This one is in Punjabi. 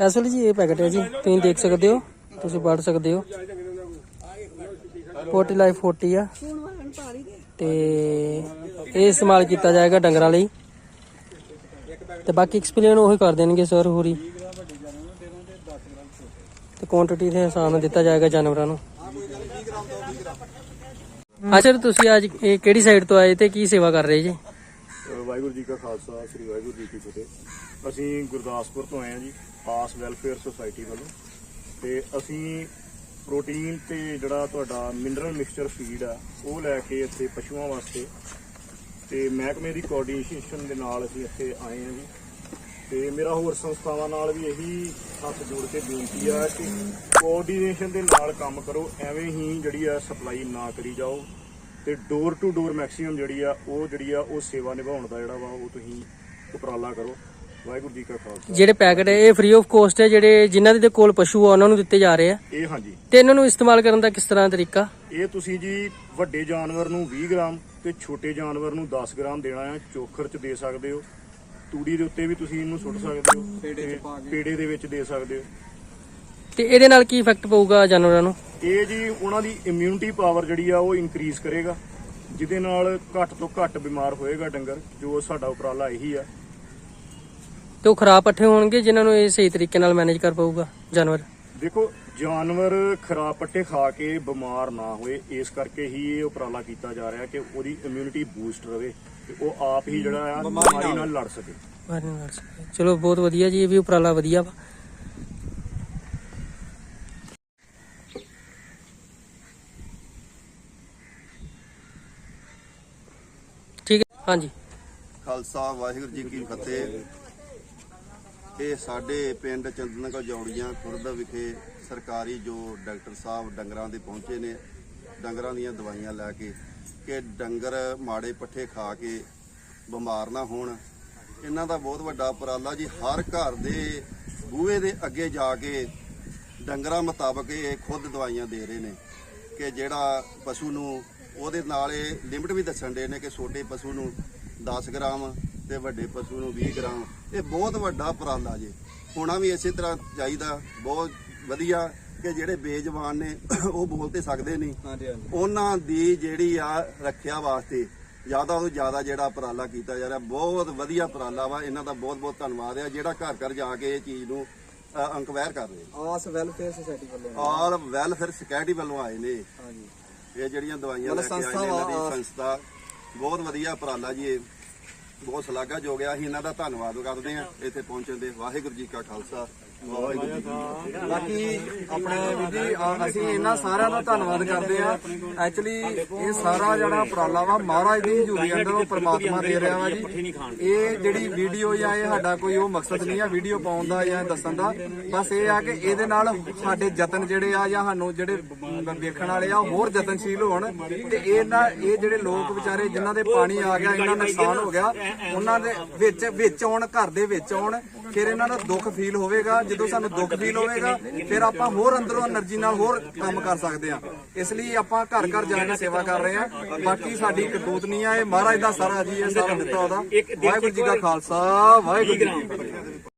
ਵੇਲੇ ਜੀ ਇਹ ਪੈਕਟ ਹੈ ਜੀ। ਤੁਸੀਂ ਦੇਖ ਸਕਦੇ ਹੋ ਤੁਸੀਂ ਪੜ੍ਹ ਸਕਦੇ ਹੋ। 40 ਲਾਈਫ 40 ਆ। ਤੇ ਇਹ ਇਸਤੇਮਾਲ ਕੀਤਾ ਜਾਏਗਾ ਡੰਗਰਾਂ ਲਈ। ਤੇ ਬਾਕੀ ਐਕਸਪਲੇਨ ਉਹੀ ਕਰ ਦੇਣਗੇ ਸਰ ਹੋਰੀ। ਤੇ ਕੁਆਂਟੀਟੀ ਦੇ ਹਿਸਾਬ ਨਾਲ ਦਿੱਤਾ ਜਾਏਗਾ ਜਾਨਵਰਾਂ ਨੂੰ। ਹਾਂ ਸਰ ਤੁਸੀਂ ਅੱਜ ਇਹ ਕਿਹੜੀ ਸਾਈਡ ਤੋਂ ਆਏ ਤੇ ਕੀ ਸੇਵਾ ਕਰ ਰਹੇ ਜੀ? ਵਾਹਿਗੁਰੂ ਜੀ ਕਾ ਖਾਲਸਾ, ਸ੍ਰੀ ਵਾਹਿਗੁਰੂ ਜੀ ਕੀ ਫਤਿਹ। ਅਸੀਂ ਗੁਰਦਾਸਪੁਰ ਤੋਂ ਆਏ ਹਾਂ ਜੀ ਆਸ ਵੈਲਫੇਅਰ ਸੁਸਾਇਟੀ ਵੱਲੋਂ। ਤੇ ਅਸੀਂ ਪ੍ਰੋਟੀਨ ਤੇ ਜਿਹੜਾ ਤੁਹਾਡਾ ਮਿਨਰਲ ਮਿਕਸਚਰ ਫੀਡ ਆ, ਉਹ ਲੈ ਕੇ ਇੱਥੇ ਪਸ਼ੂਆਂ ਵਾਸਤੇ। ਤੇ ਮਹਿਕਮੇ ਦੀ ਕੋਆਰਡੀਨੇਸ਼ਨ ਦੇ ਨਾਲ ਅਸੀਂ ਇੱਥੇ ਆਏ ਹਾਂ ਜੀ। ਤੇ ਮੇਰਾ ਹੋਰ ਸੰਸਥਾਵਾਂ ਨਾਲ ਵੀ ਇਹੀ ਹੱਥ ਜੋੜ ਕੇ ਬੇਨਤੀ ਆ ਕਿ ਕੋਆਰਡੀਨੇਸ਼ਨ ਦੇ ਨਾਲ ਕੰਮ ਕਰੋ, ਐਵੇਂ ਹੀ ਜਿਹੜੀ ਆ ਸਪਲਾਈ ਨਾ ਕਰੀ ਜਾਓ। ਤੇ ਡੋਰ ਟੂ ਡੋਰ ਮੈਕਸਿਮਮ ਜਿਹੜੀ ਆ ਉਹ ਜਿਹੜੀ ਆ ਉਹ ਸੇਵਾ ਨਿਭਾਉਣ ਦਾ ਜਿਹੜਾ ਵਾ ਉਹ ਤੁਸੀਂ ਉਪਰਾਲਾ ਕਰੋ। ਵਾਹਿਗੁਰੂ ਜੀ ਕਾ ਖਾਲਸਾ। ਜਿਹੜੇ ਪੈਕਟ ਹੈ ਇਹ ਫ੍ਰੀ ਆਫ ਕੋਸਟ ਹੈ ਜਿਹੜੇ ਜਿਨ੍ਹਾਂ ਦੇ ਕੋਲ ਪਸ਼ੂ ਆ ਉਹਨਾਂ ਨੂੰ ਦਿੱਤੇ ਜਾ ਰਹੇ ਆ। ਇਹ ਹਾਂਜੀ। ਤੇ ਇਹਨਾਂ ਨੂੰ ਇਸਤੇਮਾਲ ਕਰਨ ਦਾ ਕਿਸ ਤਰ੍ਹਾਂ ਦਾ ਤਰੀਕਾ? ਇਹ ਤੁਸੀਂ ਜੀ ਵੱਡੇ ਜਾਨਵਰ ਨੂੰ 20 ਗ੍ਰਾਮ ਤੇ ਛੋਟੇ ਜਾਨਵਰ ਨੂੰ 10 ਗ੍ਰਾਮ ਦੇਣਾ ਹੈ ਚੋਖਰ ਚ ਦੇ ਸਕਦੇ ਹੋ। ਤੂੜੀ ਦੇ ਉੱਤੇ ਵੀ ਤੁਸੀਂ ਇਹਨੂੰ ਸੁੱਟ ਸਕਦੇ ਹੋ। ਪੇੜੇ ਦੇ ਵਿੱਚ ਦੇ ਸਕਦੇ ਹੋ। ਤੇ ਇਹਦੇ ਨਾਲ ਕੀ ਇਫੈਕਟ ਪਊਗਾ ਜਾਨਵਰਾਂ ਨੂੰ? ਇਹ ਜੀ ਉਹਨਾਂ ਦੀ ਇਮਿਊਨਿਟੀ ਪਾਵਰ ਜਿਹੜੀ ਆ ਉਹ ਇਨਕਰੀਜ਼ ਕਰੇਗਾ ਜਿਹਦੇ ਨਾਲ ਘੱਟ ਤੋਂ ਘੱਟ ਬਿਮਾਰ ਹੋਏਗਾ ਡੰਗਰ ਜੋ ਸਾਡਾ ਉਪਰਾਲਾ ਇਹੀ ਆ। ਤੇ ਉਹ ਖਰਾਬ ਪੱਠੇ ਹੋਣਗੇ ਜਿਨ੍ਹਾਂ ਨੂੰ ਇਹ ਸਹੀ ਤਰੀਕੇ ਨਾਲ ਮੈਨੇਜ ਕਰ ਪਾਊਗਾ ਜਾਨਵਰ? ਦੇਖੋ ਜਾਨਵਰ ਖਰਾਬ ਪੱਟੇ ਖਾ ਕੇ ਬਿਮਾਰ ਨਾ ਹੋਏ ਇਸ ਕਰਕੇ ਹੀ ਇਹ ਉਪਰਾਲਾ ਕੀਤਾ ਜਾ ਰਿਹਾ ਕਿ ਉਹਦੀ ਇਮਿਊਨਿਟੀ ਬੂਸਟ ਰਵੇ ਤੇ ਉਹ ਆਪ ਹੀ ਜਿਹੜਾ ਆ ਬਿਮਾਰੀ ਨਾਲ ਲੜ ਸਕੇ। ਬਾਹਰ ਨਹੀਂ ਲੜ ਸਕਦੇ। ਚਲੋ ਬਹੁਤ ਵਧੀਆ ਜੀ ਇਹ ਵੀ ਉਪਰਾਲਾ ਵਧੀਆ ਵਾ। ਹਾਂਜੀ। ਖਾਲਸਾ, ਵਾਹਿਗੁਰੂ ਜੀ ਕੀ ਫਤਿਹ। ਇਹ ਸਾਡੇ ਪਿੰਡ ਚੰਦਨਕਾ ਜੌੜੀਆਂ ਖੁਰਦ ਵਿਖੇ ਸਰਕਾਰੀ ਜੋ ਡਾਕਟਰ ਸਾਹਿਬ ਡੰਗਰਾਂ ਦੇ ਪਹੁੰਚੇ ਨੇ, ਡੰਗਰਾਂ ਦੀਆਂ ਦਵਾਈਆਂ ਲੈ ਕੇ, ਕਿ ਡੰਗਰ ਮਾੜੇ ਪੱਠੇ ਖਾ ਕੇ ਬਿਮਾਰ ਨਾ ਹੋਣ। ਇਹਨਾਂ ਦਾ ਬਹੁਤ ਵੱਡਾ ਉਪਰਾਲਾ ਜੀ, ਹਰ ਘਰ ਦੇ ਬੂਹੇ ਦੇ ਅੱਗੇ ਜਾ ਕੇ ਡੰਗਰਾਂ ਮੁਤਾਬਕ ਇਹ ਖੁਦ ਦਵਾਈਆਂ ਦੇ ਰਹੇ ਨੇ, ਕਿ ਜਿਹੜਾ ਪਸ਼ੂ ਨੂੰ ਉਹਦੇ ਨਾਲ ਇਹ ਲਿਮਟ ਵੀ ਦੱਸਣ ਦੇ ਨੇ ਕਿ ਛੋਟੇ ਪਸ਼ੂ ਨੂੰ 10 ਗ੍ਰਾਮ ਤੇ ਵੱਡੇ ਪਸ਼ੂ ਨੂੰ 20 ਗ੍ਰਾਮ। ਇਹ ਬਹੁਤ ਵੱਡਾ ਉਪਰਾਲਾ ਜੀ। ਹੋਣਾ ਵੀ ਇਸੇ ਤਰ੍ਹਾਂ ਚਾਹੀਦਾ। ਬਹੁਤ ਵਧੀਆ ਕਿ ਜਿਹੜੇ ਬੇਜਵਾਨ ਨੇ ਉਹ ਬੋਲ ਤੇ ਸਕਦੇ ਨਹੀਂ। ਉਹਨਾਂ ਦੀ ਜਿਹੜੀ ਆ ਰੱਖਿਆ ਵਾਸਤੇ ਜ਼ਿਆਦਾ ਤੋਂ ਜ਼ਿਆਦਾ ਜਿਹੜਾ ਉਪਰਾਲਾ ਕੀਤਾ ਜਾ ਰਿਹਾ ਬਹੁਤ ਵਧੀਆ ਉਪਰਾਲਾ ਵਾ। ਇਹਨਾਂ ਦਾ ਬਹੁਤ ਬਹੁਤ ਧੰਨਵਾਦ ਹੈ ਜਿਹੜਾ ਘਰ ਘਰ ਜਾ ਕੇ ਇਹ ਚੀਜ਼ ਨੂੰ ਅੰਕਵਾਇਰ ਕਰ ਰਹੇ ਆਸ ਵੈਲਫੇਅਰ ਸੁਸਾਇਟੀ ਵੱਲੋਂ। ਔਰ ਵੈਲਫੇਅਰ ਸਿਕਿਉਰਿਟੀ ਵੱਲੋਂ ਆਏ ਨੇ। ਹਾਂਜੀ। ਇਹ ਜਿਹੜੀਆਂ ਦਵਾਈਆਂ ਲੈ ਕੇ ਆਏ ਨੇ ਸੰਸਥਾ ਇਹਨਾਂ ਦੀ ਸੰਸਥਾ ਬਹੁਤ ਵਧੀਆ ਉਪਰਾਲਾ ਜੀ ਇਹ। ਬਹੁਤ ਸ਼ਲਾਘਾਯੋਗ ਆ ਅਸੀਂ ਇਹਨਾਂ ਦਾ ਧੰਨਵਾਦ ਕਰਦੇ ਹਾਂ ਇੱਥੇ ਪਹੁੰਚਣ ਦੇ। ਵਾਹਿਗੁਰੂ ਜੀ ਕਾ ਖਾਲਸਾ। ਬਾਕੀ ਆਪਣੇ ਵੀਰ ਅਸੀਂ ਇਹਨਾਂ ਸਾਰਿਆਂ ਦਾ ਧੰਨਵਾਦ ਕਰਦੇ ਆ ਐਕਚੁਅਲੀ ਇਹ ਸਾਰਾ ਜਿਹੜਾ ਉਪਰਾਲਾ ਵਾ, ਮਹਾਰਾਜ ਦੀ ਹਜ਼ੂਰੀ ਅੰਦਰ ਉਹ ਪ੍ਰਮਾਤਮਾ ਦੇ ਰਿਹਾ ਵਾ ਜੀ। ਇਹ ਜਿਹੜੀ ਵੀਡੀਓ ਜਾਂ ਇਹ ਸਾਡਾ ਕੋਈ ਉਹ ਮਕਸਦ ਨਹੀਂ ਆ ਵੀਡੀਓ ਪਾਉਣ ਦਾ ਜਾਂ ਦੱਸਣ ਦਾ। ਬਸ ਇਹ ਆ ਕਿ ਇਹਦੇ ਨਾਲ ਸਾਡੇ ਯਤਨ ਜਿਹੜੇ ਆ ਜਾਂ ਸਾਨੂੰ ਜਿਹੜੇ ਵੇਖਣ ਵਾਲੇ ਆ ਹੋਰ ਯਤਨਸ਼ੀਲ ਹੋਣ। ਤੇ ਇਹਨਾਂ ਇਹ ਜਿਹੜੇ ਲੋਕ ਵਿਚਾਰੇ ਜਿਨ੍ਹਾਂ ਦੇ ਪਾਣੀ ਆ ਗਿਆ ਇਹਨਾਂ ਨੁਕਸਾਨ ਹੋ ਗਿਆ, ਉਹਨਾਂ ਦੇ ਵਿੱਚ ਵਿੱਚ ਆਉਣ, ਘਰ ਦੇ ਵਿੱਚ ਆਉਣ, ਫਿਰ ਇਹਨਾਂ ਨੂੰ ਦੁੱਖ ਫੀਲ ਹੋਵੇਗਾ। ਜਦੋਂ ਸਾਨੂੰ ਦੁੱਖ ਫੀਲ ਹੋਵੇਗਾ, ਫਿਰ ਆਪਾਂ ਹੋਰ ਅੰਦਰੋਂ એનર્ਜੀ ਨਾਲ ਹੋਰ ਕੰਮ ਕਰ ਸਕਦੇ ਆ ਇਸ ਲਈ ਆਪਾਂ ਘਰ ਘਰ ਜਾ ਕੇ ਸੇਵਾ ਕਰ ਰਹੇ ਆ ਬਾਕੀ ਸਾਡੀ ਕਟੂਤ ਨਹੀਂ ਆ ਮਹਾਰਾਜ ਦਾ ਸਾਰਾ ਜੀ ਇਹ ਸਾਰਾ ਦਿੱਤਾ ਉਹਦਾ। ਵਾਹਿਗੁਰੂ ਜੀ ਦਾ ਖਾਲਸਾ, ਵਾਹਿਗੁਰੂ ਜੀ